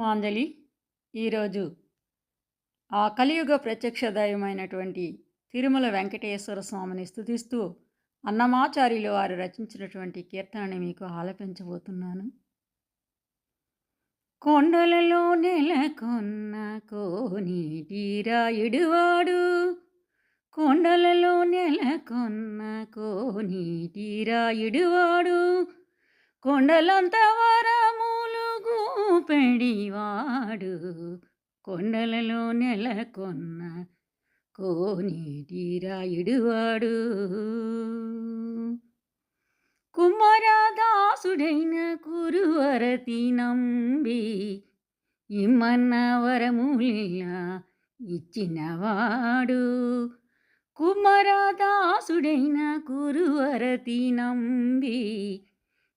మాంజలి ఈరోజు ఆ కలియుగ ప్రత్యక్ష దైవమైనటువంటి తిరుమల వెంకటేశ్వర స్వామిని స్థుతిస్తూ అన్నమాచార్యులు వారు రచించినటువంటి కీర్తనని మీకు ఆలపించబోతున్నాను. కొండలలో నెలకొన్న కోనీటిరాయుడువాడు కొండలలో నెలకొన్న కోనీటిరాయుడువాడు కొండలంత వారా గూపెడివాడు కొండలలో నెలకొన్న కోనీటిరాయుడువాడు కుమారదాసుడైన కురువరతి నంబి ఇమ్మన్న వరములిలా ఇచ్చినవాడు. కుమారదాసుడైన కురువరతి నంబి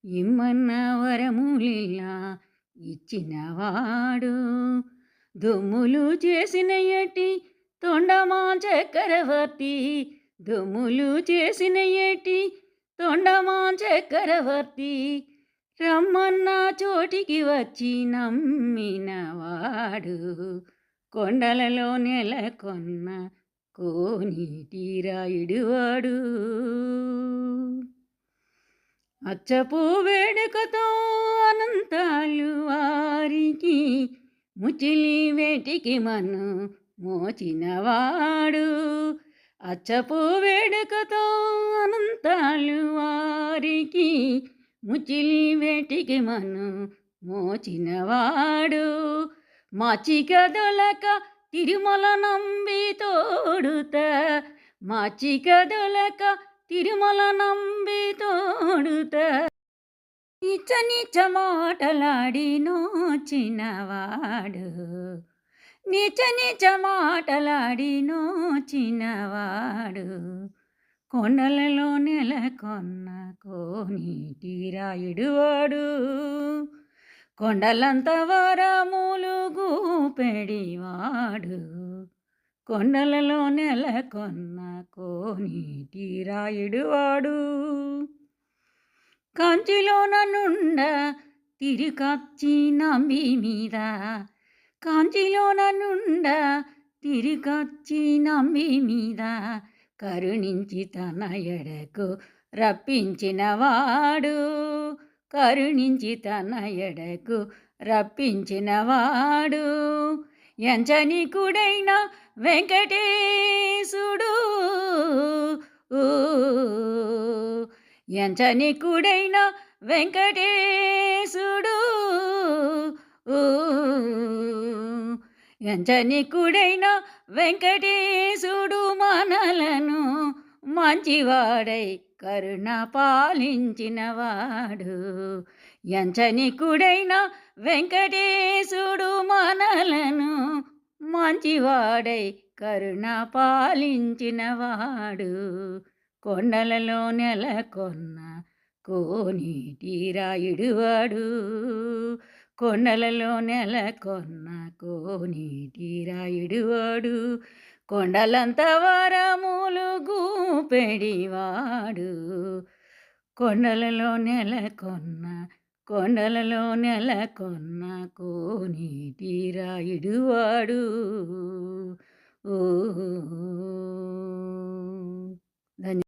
ఇమ్మన్న వరములిలా ఇచ్చినవాడు దుమ్ములు చేసిన ఎటి తొండమా చక్రవర్తి? దుమ్ములు చేసిన ఎటి తొండమా చక్రవర్తి? రమ్మన్న చోటికి వచ్చి నమ్మినవాడు కొండలలో నెలకొన్న కోనీటిరాయుడువాడు అచ్చపు వేడుకతో ముచిలి వేటికి మను మోచినవాడు. అచ్చపు వేడుకతో అనంతాలు వారికి ముచిలి వేటికి మను మోచినవాడు. మాచిక దొలక తిరుమల నంబి తోడుత మాచిక దొలక తిరుమల నంబి తోడుత. నిచ్చ నిచ్చ మాటలాడి నోచినవాడు. నిచ నిచ మాటలాడి నోచినవాడు. కొండలలో నెలకొన్న కోనీటిరాయుడువాడు కొండలంత వరములు గూపెడివాడు. కొండలలో నెలకొన్న కోనీటి రాయుడువాడు. నుండ తిరిగచ్చి నంబి మీద. కాంచిలోన నుండ తిరిగచ్చి నంబి మీద. కరుణించి తన ఎడకు రప్పించినవాడు కరుణించి తన ఎడకు రప్పించినవాడు ఎంచనికుడైన వెంకటేశుడు. ఎంచనికుడైన వెంకటేశుడు. ఎంచనికుడైన వెంకటేశుడు మనలను మంచివాడై కరుణ పాలించినవాడు ఎంచనికుడైన వెంకటేశుడు మనలను మంచివాడై కరుణ పాలించినవాడు కొండలలో నెలకొన్న కోనీటిరాయుడువాడు కొండలలో నెలకొన్న కోనీటిరాయుడువాడు కొండలంత వరములు గూపెడివాడు. కొండలలో నెలకొన్న కొండలలో నెలకొన్న కోనీటిరాయుడువాడు ఓ ధన్య